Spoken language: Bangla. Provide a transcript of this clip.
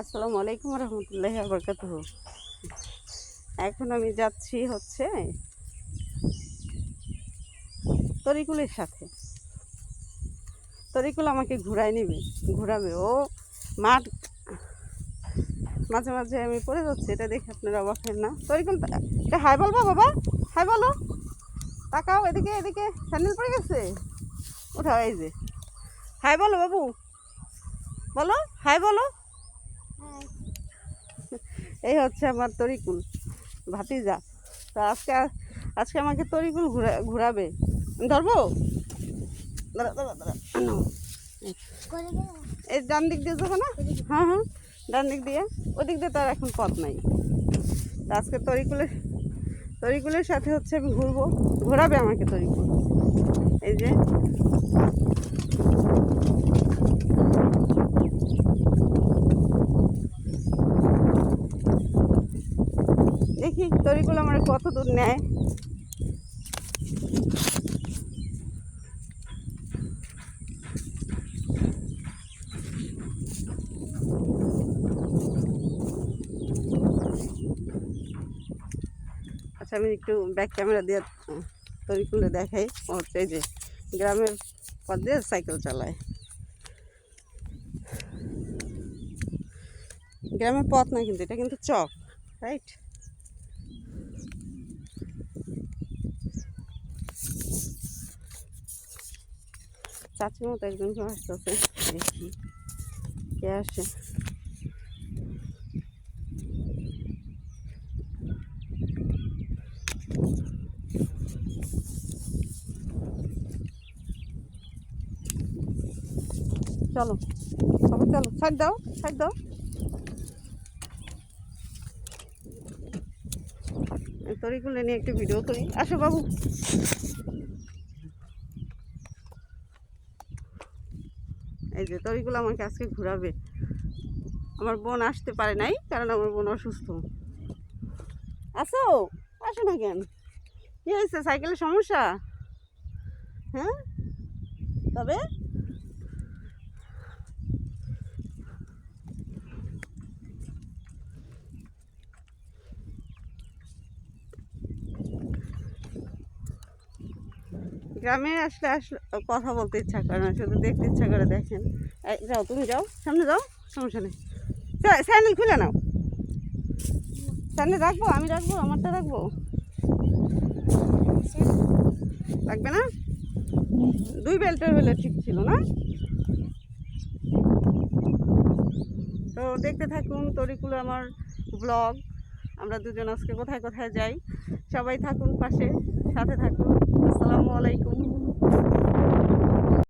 আসসালামু আলাইকুম রহমতুল্লাহি আবরকাত এখন আমি যাচ্ছি হচ্ছে তরিকুলের সাথে। তরিকুল আমাকে ঘুরায় নেবে, ঘুরাবে। ও মাঠ, মাঝে মাঝে আমি পড়ে যাচ্ছি, এটা দেখে আপনারা অবাক হেন না। তরিকুল, এটা হাই বলব বাবা, হাই বলো। তাকাও এদিকে এদিকে, স্যান্ডেল পড়ে গেছে। ওঠাও এই যে। হাই বলো বাবু, বলো, হাই বলো। এই হচ্ছে আমার তরিকুল, ভাতিজা। তা আজকে আজকে আমাকে তরিকুল ঘুরা, ঘুরাবে। ধরবো? দাঁড়া এই ডান দিক দিয়ে যাব না? হ্যাঁ হ্যাঁ ডান দিক দিয়ে। ওদিক দিয়ে তার এখন পথ নাই। আজকে তরিকুলের তরিকুলের সাথে হচ্ছে আমি ঘুরবো। ঘোরাবে আমাকে তরিকুল। এই যে। দেখি তরিকুল আমার কত দূর নেয়। আচ্ছা আমি একটু ব্যাক ক্যামেরা দিয়ে তরিকুলে দেখাই। হচ্ছে যে গ্রামের পথ দিয়ে সাইকেল চালায়। গ্রামের পথ না কিন্তু, এটা কিন্তু চক রাইট চাচির মতো একজন আসতেছে। দেখি, কে আসে? চলো সবাই চলো সাইড দাও সাইড দাও। তরিগুলো নিয়ে একটু ভিডিও করি। আসো বাবু। এই যে তরিগুলো আমাকে আজকে ঘুরাবে। আমার বোন আসতে পারে নাই, কারণ আমার বোন অসুস্থ। আসো আসো না কেন? কী হয়েছে, সাইকেলের সমস্যা? হ্যাঁ? তবে? গ্রামে আসলে আসলে কথা বলতে ইচ্ছা করে না, শুধু দেখতে ইচ্ছা করে দেখেন। যাও, তুমি যাও, সামনে যাও, সমস্যা নেই। স্যা- স্যান্ডেল খুলে নাও। স্যান্ডেল রাখব, আমি রাখব, আমারটা রাখব? লাগবে না? দুই বেল্টের হলে ঠিক ছিল না? তো দেখতে থাকুন, তরিকুলো আমার ব্লগ। আমরা দুজন আজকে কোথায় কোথায় যাই? সবাই থাকুন পাশে, সাথে থাকুন। আসসালামু আলাইকুম।